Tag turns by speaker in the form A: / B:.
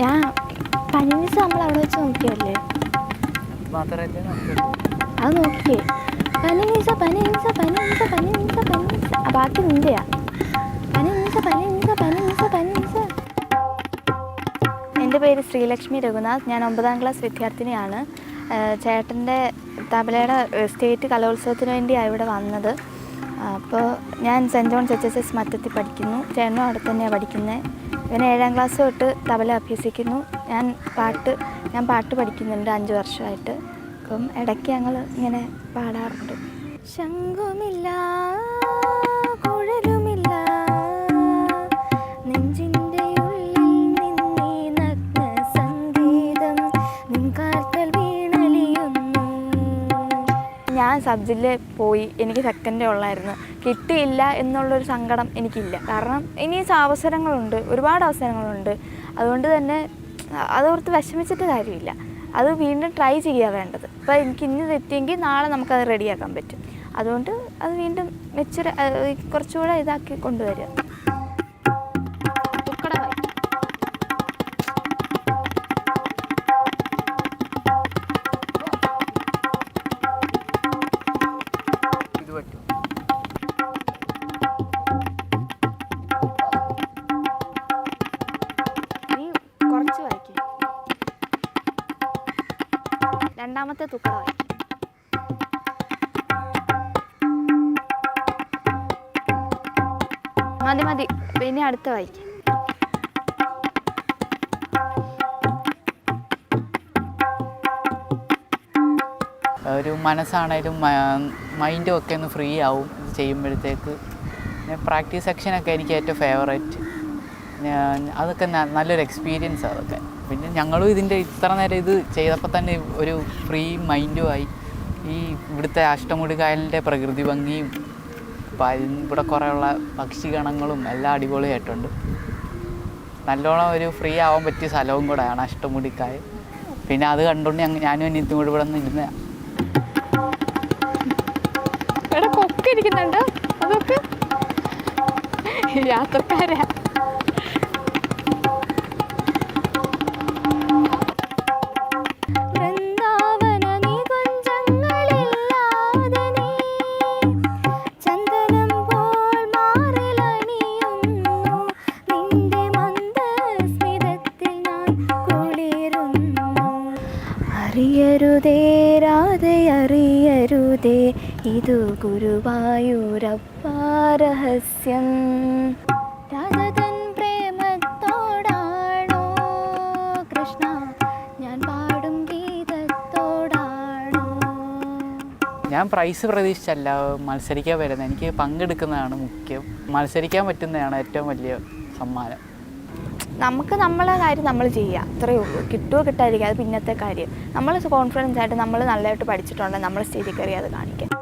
A: ഞാൻ പനിമിസ് നമ്മൾ അവിടെ വെച്ച് നോക്കിയല്ലേ? അത് നോക്കിയേ. പനിമിസ പനിമിസ പനിമിസ പനിമിസ പനിമിസ ആ ബാക്കി നിന്റെയാ. പനിമിസ പനിമിസ പനിമിസ പനിമിസ എന്റെ പേര് ശ്രീലക്ഷ്മി രഘുനാഥ്. ഞാൻ ഒമ്പതാം ക്ലാസ് വിദ്യാർത്ഥിനിയാണ്. ചേട്ടന്റെ തബലയുടെ സ്റ്റേറ്റ് കലോത്സവത്തിന് വേണ്ടിയാണ് ഇവിടെ വന്നത്. അപ്പോൾ ഞാൻ saint John's H S S Mattathil പഠിക്കുന്നു. ചേട്ടനും അവിടെ തന്നെയാണ് പഠിക്കുന്നത് ഇവൻ ഏഴാം ക്ലാസ് തൊട്ട് തബല അഭ്യസിക്കുന്നു. ഞാൻ പാട്ട് ഞാൻ പാട്ട് പഠിക്കുന്നുണ്ട് അഞ്ച് വർഷമായിട്ട്. അപ്പം ഇടയ്ക്ക് ഞങ്ങൾ ഇങ്ങനെ പാടാറുണ്ട്. ശംഖുമില്ല സബ് ജില്ലയിൽ പോയി എനിക്ക് സെക്കൻഡേ ഉള്ളായിരുന്നു. കിട്ടിയില്ല എന്നുള്ളൊരു സങ്കടം എനിക്കില്ല. കാരണം ഇനി അവസരങ്ങളുണ്ട് ഒരുപാട് അവസരങ്ങളുണ്ട്. അതുകൊണ്ട് തന്നെ അതോർത്ത് വിഷമിച്ചിട്ട് കാര്യമില്ല. അത് വീണ്ടും ട്രൈ ചെയ്യുക വേണ്ടത്. അപ്പോൾ എനിക്ക് ഇന്ന് തെറ്റിയെങ്കിൽ നാളെ നമുക്കത് റെഡിയാക്കാൻ പറ്റും. അതുകൊണ്ട് അത് വീണ്ടും മെച്ചുര കുറച്ചുകൂടെ ഇതാക്കി കൊണ്ടുവരിക. രണ്ടാമത്തെ തുക്കട മതി മതി. പിന്നെ അടുത്ത വായിക്കും.
B: ഒരു മനസ്സാണേലും മൈൻഡും ഒക്കെ ഒന്ന് ഫ്രീ ആവും ചെയ്യുമ്പോഴത്തേക്ക്. പ്രാക്ടീസ് സെക്ഷനൊക്കെ എനിക്ക് ഏറ്റവും ഫേവറേറ്റ് അതൊക്കെ നല്ലൊരു എക്സ്പീരിയൻസ് അതൊക്കെ. പിന്നെ ഞങ്ങളും ഇതിന്റെ ഇത്ര നേരം ഇത് ചെയ്തപ്പോൾ തന്നെ ഒരു ഫ്രീ മൈൻഡുമായി ഈ ഇവിടുത്തെ അഷ്ടമുടി കായലിന്റെ പ്രകൃതി ഭംഗിയും ഇവിടെ കുറേയുള്ള പക്ഷിഗണങ്ങളും എല്ലാം അടിപൊളിയായിട്ടുണ്ട്. നല്ലോണം ഒരു ഫ്രീ ആവാൻ പറ്റിയ സ്ഥലവും കൂടെയാണ് അഷ്ടമുടിക്കായ പിന്നെ അത് കണ്ടുകൊണ്ട് ഞാൻ ഞാനും അനിയത്തും കൂടി ഇവിടെ നിന്ന് ഇരുന്ന
A: ഇവിടെ അതൊക്കെ? അറിയരുതേ രാധെ ഇതു ഗുരുവായൂരപ്പാരഹസ്യം രാധതൻ പ്രേമത്തോടാണോ കൃഷ്ണ ഞാൻ പാടും ഗീതത്തോടാണോ?
B: ഞാൻ പ്രൈസ് പ്രതീക്ഷിച്ചല്ല മത്സരിക്കാൻ വരുന്നത്. എനിക്ക് പങ്കെടുക്കുന്നതാണ് മുഖ്യം. മത്സരിക്കാൻ പറ്റുന്നതാണ് ഏറ്റവും വലിയ സമ്മാനം.
A: നമുക്ക് നമ്മളെ കാര്യം നമ്മൾ ചെയ്യുക. അത്രയേ ഉള്ളൂ. കിട്ടുമോ കിട്ടാതിരിക്കുക അത് പിന്നത്തെ കാര്യം. നമ്മൾ കോൺഫിഡൻസ് ആയിട്ട് നമ്മൾ നല്ലതായിട്ട് പഠിച്ചിട്ടുണ്ടെങ്കിൽ നമ്മൾ സ്റ്റേജിൽ കയറി അത് കാണിക്കുക